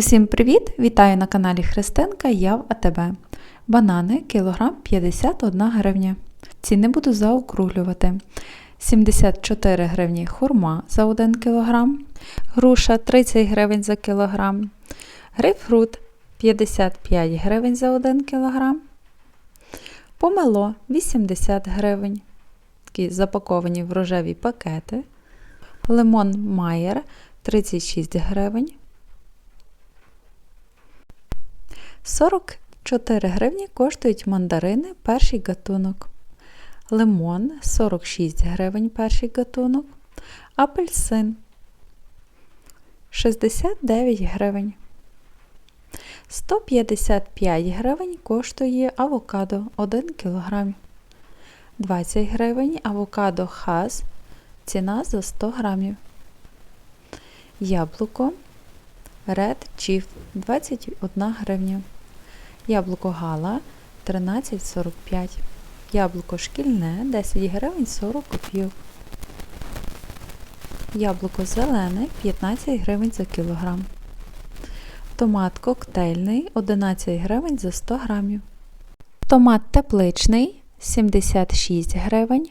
Усім привіт! Вітаю на каналі Христинка, я в АТБ. Банани кілограм 51 гривня. Ціни буду заокруглювати. 74 гривні хурма за 1 кг, груша 30 гривень за кілограм, грейпфрут 55 гривень за 1 кг, помело 80 гривень, такі запаковані в рожеві пакети, лимон Майер 36 гривень. 44 гривні коштують мандарини перший гатунок. Лимон 46 гривень перший гатунок. Апельсин 69 гривень. 155 гривень коштує авокадо 1 кг. 20 гривень авокадо хас. Ціна за 100 грамів. Яблуко Red Chief 21 гривня. Яблуко Гала 13,45. Яблуко шкільне 10 гривень 40 копійок. Яблуко зелене 15 гривень за кілограм. Томат коктейльний 11 гривень за 100 грамів. Томат тепличний 76 гривень.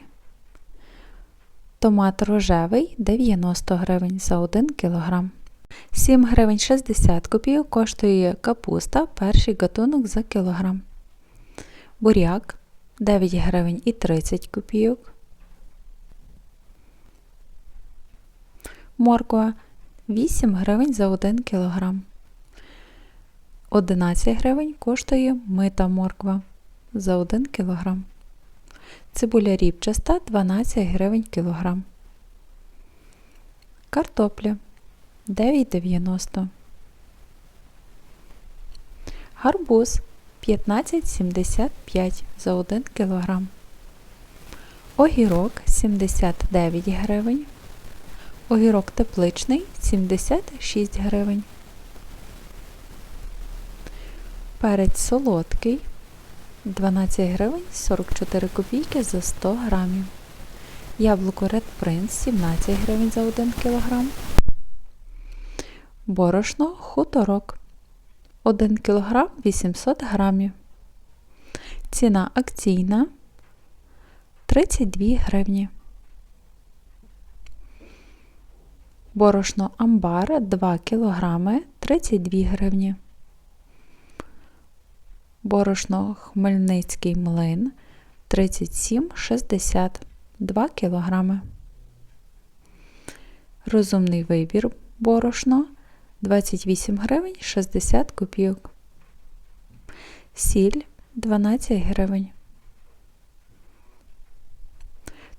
Томат рожевий 90 гривень за 1 кілограм. 7 гривень 60 копійок коштує капуста перший гатунок за кілограм. Буряк 9 гривень і 30 копійок. Морква 8 гривень за 1 кілограм. 11 гривень коштує мита морква за 1 кілограм. Цибуля ріпчаста 12 гривень кілограм. Картопля 9,90. Гарбуз 15,75 за 1 кг. Огірок 79 гривень. Огірок тепличний 76 гривень. Перець солодкий 12 гривень 44 копійки за 100 грамів. Яблуко Red Prince 17 гривень за 1 кг. Борошно хуторок 1 кг 800 грамів. Ціна акційна 32 гривні. Борошно амбар 2 кг 32 гривні. Борошно Хмельницький млин 37,60 2 кг. Розумний вибір борошно 28 гривень 60 копійок. Сіль 12 гривень.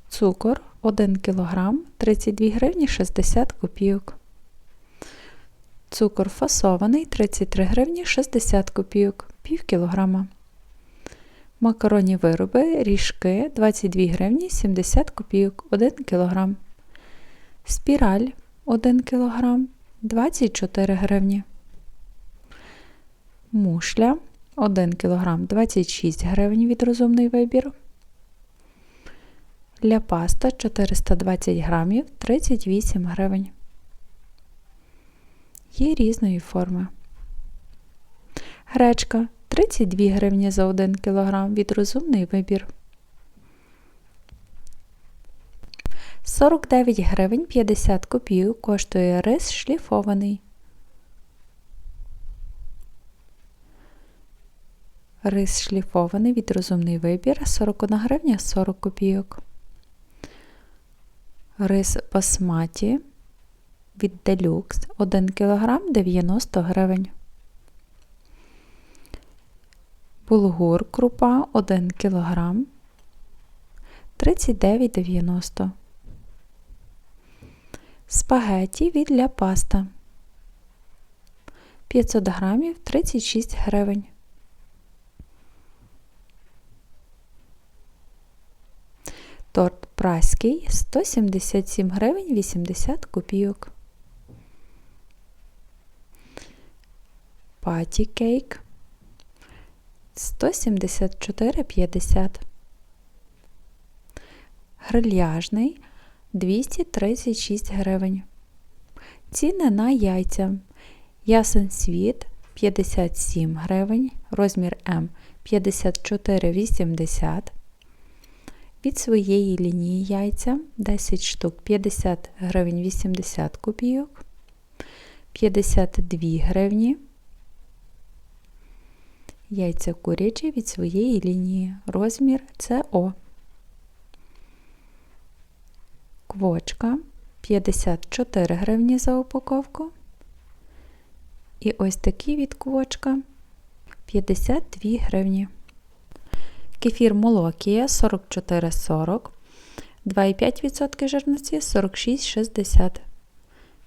Цукор 1 кг 32 гривні 60 копійок. Цукор фасований 33 гривні 60 копійок, пів кілограма. Макаронні вироби, ріжки 22 гривні 70 копійок 1 кг. Спіраль 1 кг 24 гривні. Мушля 1 кг 26 гривень від розумний вибір. Ляпаста 420 грамів 38 гривень. Є різної форми. Гречка 32 гривні за 1 кг від розумний вибір. 49 гривень 50 копійок коштує рис шліфований. Рис шліфований від розумний вибір 41 гривня 40 копійок. Рис басматі від делюкс 1 кг 90 гривень. Булгур крупа 1 кг 39,90 Спагеті від ля паста 500 грамів 36 гривень. Торт праський 177 гривень 80 копійок. Паті кейк 174,50. Грильяжний 236 гривень. Ціни на яйця. Ясен світ 57 гривень, розмір М 54,80. Від своєї лінії яйця 10 штук 50 гривень 80 копійок, 52 гривні. Яйця курячі від своєї лінії. Розмір СО. Квочка 54 гривні за упаковку. І ось такі від квочка 52 гривні. Кефір Молокія 44,40, 2,5% жирності 46,60.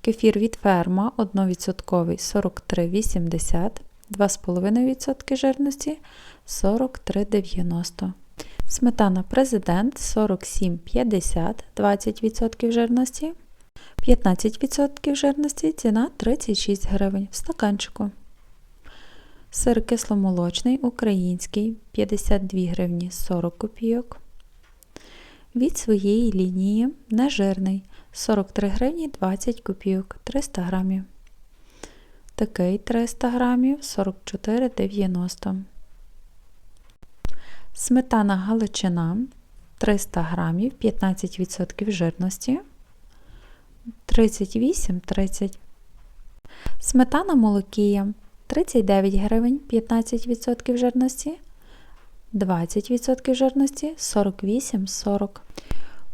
Кефір від ферма 1% 43,80, 2,5% жирності 43,90. Сметана Президент 47,50, 20% жирності. 15% жирності ціна 36 гривень в стаканчику. Сир кисломолочний український 52 гривні 40 копійок. Від своєї лінії нежирний 43 гривні 20 копійок 300 грамів. Такий 300 грамів 44,90. Сметана галичина 300 грамів 15% жирності 38,30. Сметана молокія 39 гривень 15% жирності, 20% жирності 48,40.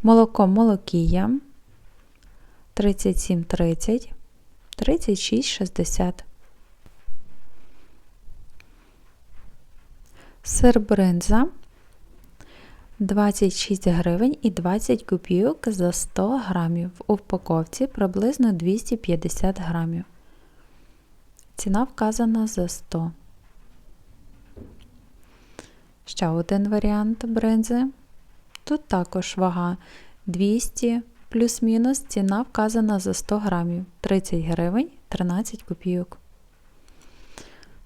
Молоко молокія 37,30, 36,60. Сир бринза 26 гривень і 20 копійок за 100 грамів. У упаковці приблизно 250 грамів. Ціна вказана за 100. Ще один варіант бринзи. Тут також вага 200 плюс-мінус. Ціна вказана за 100 грамів. 30 гривень 13 копійок.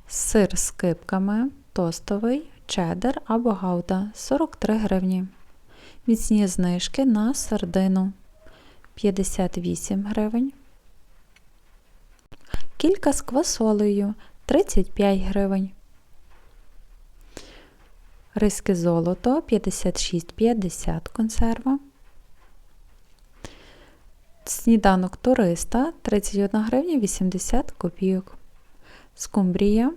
Сир з кипками тостовий чеддер або гауда 43 гривні. Міцні знижки на сардину 58 гривень. Кілька з квасолею 35 гривень. Риски золото 56,50 консерва. Сніданок туриста 31 гривня 80 копійок. Скумбрія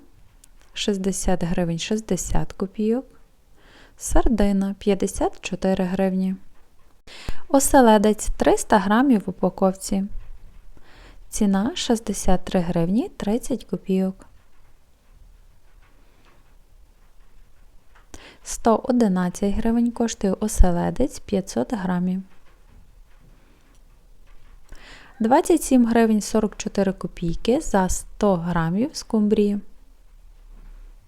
60 гривень 60 копійок. Сардина 54 гривні. Оселедець 300 грамів в упаковці. Ціна 63 гривні 30 копійок. 111 гривень коштує оселедець 500 грамів. 27 гривень 44 копійки за 100 грамів скумбрії.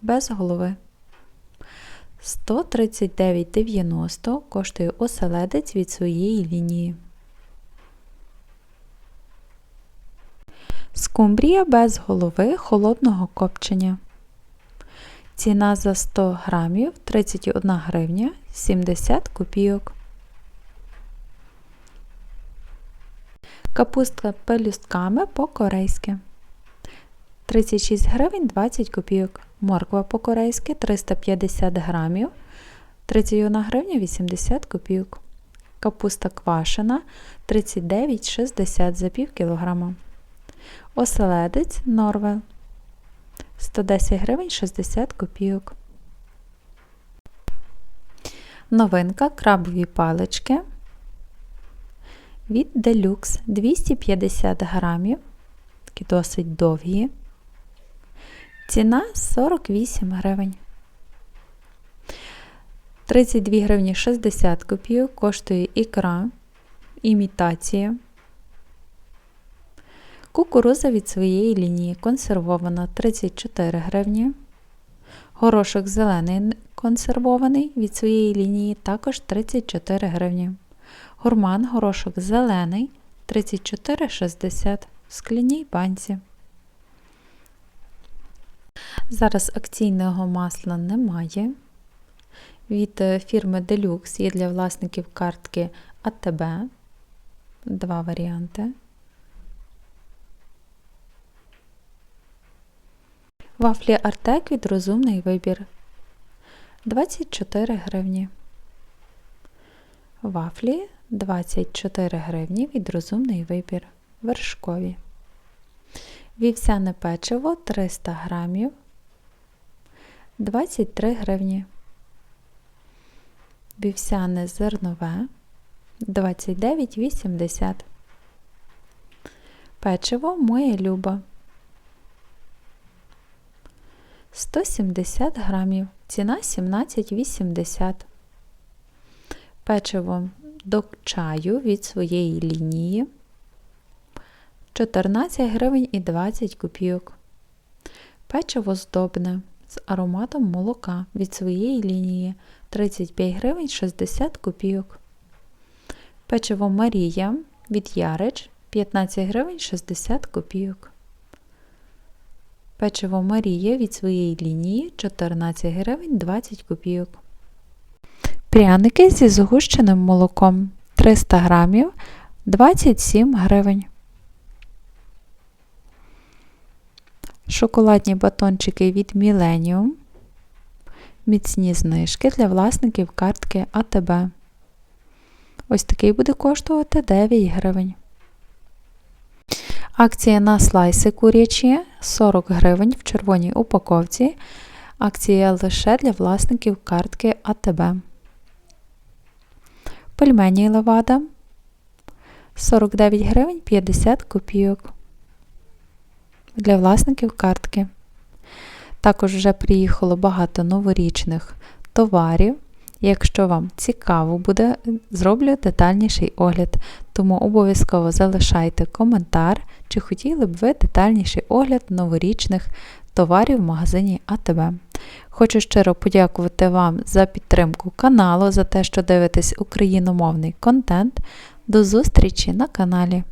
Без голови. 139,90 коштує оселедець від своєї лінії. Скумбрія без голови холодного копчення. Ціна за 100 грамів 31 гривня 70 копійок. Капустка пелюстками по-корейськи. 36 гривень 20 копійок. Морква по-корейськи 350 грамів 31 гривня 80 копійок. Капуста квашена 39,60 за пів кілограма. Оселедець Норвел 110 гривень 60 копійок. Новинка крабові палички від Deluxe 250 грамів, такі досить довгі. Ціна 48 гривень. 32 гривні 60 копійок коштує ікра, імітація. Кукуруза від своєї лінії консервована 34 гривні. Горошок зелений консервований від своєї лінії також 34 гривні. Гурман горошок зелений 34,60 в скляній банці. Зараз акційного масла немає. Від е, фірми Deluxe є для власників картки АТБ. Два варіанти. Вафлі Артек від розумний вибір 24 гривні. Вафлі 24 гривні від розумний вибір. Вершкові. Вівсяне печиво 300 грамів 23 гривні. Вівсяне зернове 29,80. Печиво моє люба 170 грамів. Ціна 17,80. Печиво до чаю від своєї лінії 14 гривень і 20 копійок. Печиво здобне з ароматом молока від своєї лінії 35 гривень 60 копійок. Печиво Марія від Ярич 15 гривень 60 копійок. Печиво Марія від своєї лінії 14 гривень 20 копійок. Пряники зі згущеним молоком 300 грамів 27 гривень. Шоколадні батончики від Millennium. Міцні знижки для власників картки АТБ. Ось такий буде коштувати 9 гривень. Акція на слайси курячі 40 гривень в червоній упаковці. Акція лише для власників картки АТБ. Пельмені левада 49 гривень 50 копійок. Для власників картки. Також вже приїхало багато новорічних товарів. Якщо вам цікаво буде, зроблю детальніший огляд, тому обов'язково залишайте коментар, чи хотіли б ви детальніший огляд новорічних товарів в магазині АТБ. Хочу щиро подякувати вам за підтримку каналу, за те, що дивитесь україномовний контент. До зустрічі на каналі!